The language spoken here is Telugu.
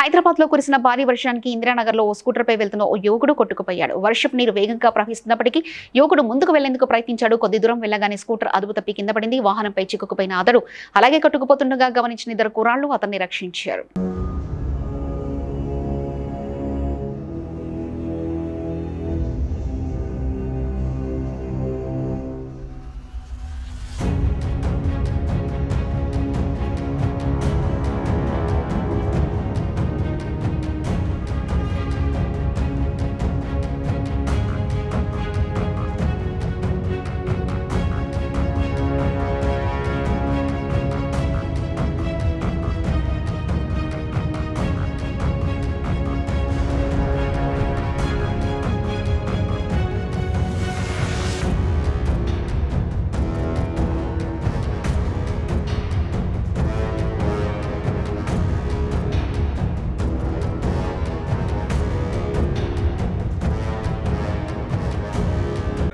హైదరాబాద్లో కురిసిన భారీ వర్షానికి ఇందిరానగర్లో ఓ స్కూటర్ పై వెళ్తున్న ఓ యువకుడు కొట్టుకుపోయాడు. వర్షపు నీరు వేగంగా ప్రవహిస్తున్నప్పటికీ యువకుడు ముందుకు వెళ్ళేందుకు ప్రయత్నించాడు. కొద్ది దూరం వెళ్ళగానే స్కూటర్ అదుపు తప్పి కింద పడింది. వాహనంపై చిక్కుకుపోయిన అతడు అలాగే కొట్టుకుపోతుండగా గమనించిన ఇద్దరు కురాళ్ళు అతన్ని రక్షించారు.